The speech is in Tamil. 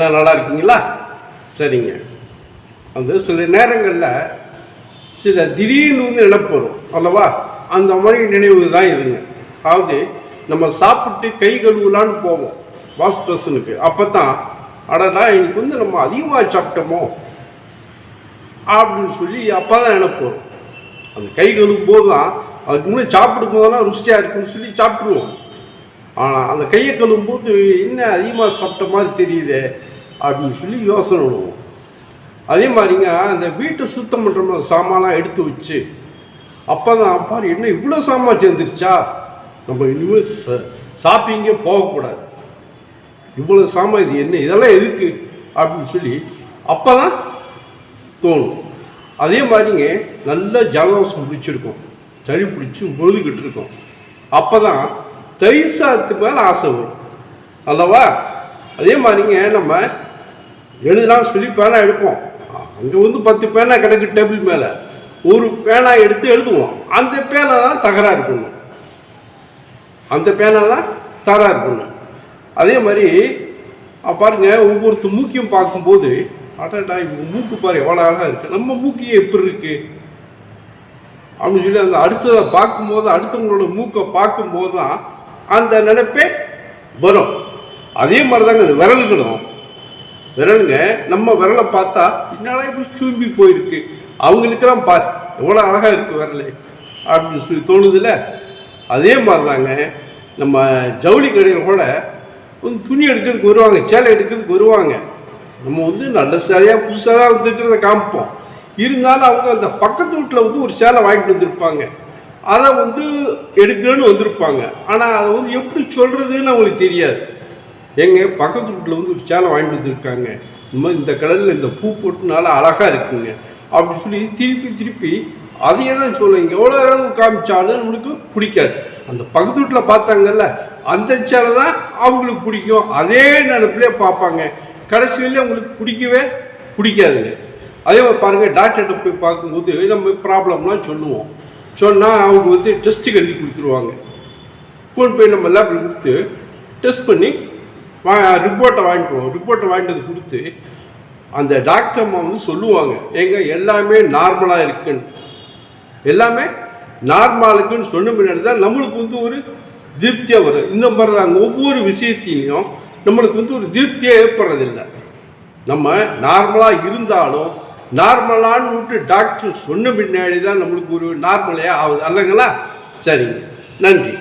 எல்லாம் நல்லா இருக்கீங்களா? சரிங்க. அந்த சில நேரங்களில் சில திடீர்னு வந்து நினைப்போம் வரும் அல்லவா? அந்த மாதிரி நினைவு தான் இருங்க. அதாவது நம்ம சாப்பிட்டு கை கழுவலான்னு போவோம் வாஷ் பர்சனுக்கு அப்போ தான் அடடா இன்னைக்கு வந்து நம்ம அதிகமாக சாப்பிட்டோமோ? அப்படின்னு சொல்லி அப்போ தான் நினைப்பு வரும் அந்த கை கழுவும் போது தான் அதுக்கு முன்னே சாப்பிடும் போதெல்லாம் ருசியாக இருக்குன்னு சொல்லி சாப்பிட்ருவோம் ஆனால் அந்த கையை கழுவும் போது என்ன அதிகமாக சாப்பிட்ட மாதிரி தெரியுதே? அப்படின்னு சொல்லி யோசனை பண்ணுவோம். அதே மாதிரிங்க அந்த வீட்டை சுத்தம் பண்ணுற மாதிரி எடுத்து வச்சு அப்போ தான் பாரு என்ன இவ்வளோ சாமான் சேர்ந்துருச்சா? நம்ம இனிமேல் ச- ஷாப்பிங்கே போகக்கூடாது. இவ்வளோ சாமான் இது என்ன இதெல்லாம் எதுக்கு? அப்படின்னு சொல்லி அப்போ தான் தோணும். அதே மாதிரிங்க நல்ல ஜலதோஷம் பிடிச்சிருக்கும். சளி பிடிச்சி முழுதுகிட்டு இருக்கும். அப்போ தான் தயிர் சாதத்துக்கு மேலே ஆசை வரும். அல்லவா? அதே மாதிரிங்க நம்ம எழுதலாம் சொல்லி பேனா எடுப்போம். அங்கே வந்து பத்து பேனா கிடக்கு டேபிள் மேலே. ஒரு பேனா எடுத்து எழுதுவோம். அந்த பேனா தான் தகராறு பண்ணும் அந்த பேனா தான் தகராறு பண்ணும் அதே மாதிரி பாருங்க ஒவ்வொருத்தர் மூக்கையும் பார்க்கும்போது அடடா இவங்க மூக்கு பாரு எவ்வளோ அழகாக இருக்குது நம்ம மூக்கியே எப்படி இருக்குது அப்படின்னு சொல்லி அந்த அடுத்ததை பார்க்கும்போது அடுத்தவங்களோட மூக்கை பார்க்கும்போது தான் அந்த நினைப்பே வரும். அதே மாதிரி தாங்க அந்த விரல்களும். விரலுங்க நம்ம விரலை பார்த்தா என்னடா இப்படி சூம்பி போயிருக்கு. அவங்களுக்கெல்லாம் பார் எவ்வளோ அழகாக இருக்குது விரல் அப்படின்னு சொல்லி தோணுதுல்ல? அதே மாதிரி தாங்க நம்ம ஜவுளி கடையில் கூட வந்து துணி எடுக்கிறதுக்கு வருவாங்க சேலை எடுக்கிறதுக்கு வருவாங்க. நம்ம வந்து நல்ல சேலையாக புதுசாக தான் வந்துருக்கிறத காமிப்போம். இருந்தாலும் அவங்க அந்த பக்கத்து வீட்டில் வந்து ஒரு சேலை வாங்கிட்டு வந்திருப்பாங்க. அதை வந்து எடுக்கணும்னு வந்திருப்பாங்க. ஆனால் அதை வந்து எப்படி சொல்கிறதுன்னு அவங்களுக்கு தெரியாது. எங்க பக்கத்து வீட்டில் வந்து ஒரு சேலை வாங்கிட்டு வந்துருக்காங்க. இந்த மாதிரி இந்த கலரில் இந்த பூ போட்டுனால அழகாக இருக்குங்க. அப்படி சொல்லி திருப்பி திருப்பி அதையே தான் சொல்லுங்க எவ்வளோ நேரம் காமிச்சாலும் நம்மளுக்கு பிடிக்காது. அந்த பக்கத்து வீட்டில் பார்த்தாங்கல்ல அந்த சேலை தான் அவங்களுக்கு பிடிக்கும். அதே நினப்பிலே பார்ப்பாங்க. கடைசியில் அவங்களுக்கு பிடிக்கவே பிடிக்காதுங்க. அதே மாதிரி பாருங்கள் டாக்டர்கிட்ட போய் பார்க்கும்போது நம்ம ப்ராப்ளம்லாம் சொல்லுவோம். சொன்னால் அவங்க வந்து டெஸ்ட்டுக்கு எழுதி கொடுத்துருவாங்க. கொண்டு போய் நம்ம லேபில் கொடுத்து டெஸ்ட் பண்ணி வா ரிப்போர்ட்டை வாங்கிட்டு வருவோம் ரிப்போர்ட்டை வாங்கிட்டு கொடுத்து அந்த டாக்டர் அம்மா வந்து சொல்லுவாங்க ஏங்க எல்லாமே நார்மலாக இருக்குன்னு. எல்லாமே நார்மலாக இருக்குன்னு சொன்ன பின்னாடி தான் நம்மளுக்கு வந்து ஒரு திருப்தியாக வரும். இந்த மாதிரி தான் ஒவ்வொரு விஷயத்திலையும் நம்மளுக்கு வந்து ஒரு திருப்தியாக ஏற்படுறதில்லை. நம்ம நார்மலாக இருந்தாலும் நார்மலான்னு விட்டு டாக்டர் சொன்ன பின்னாடி தான் நம்மளுக்கு ஒரு நார்மலையாக ஆகுது. அல்லங்களா? சரிங்க. நன்றி.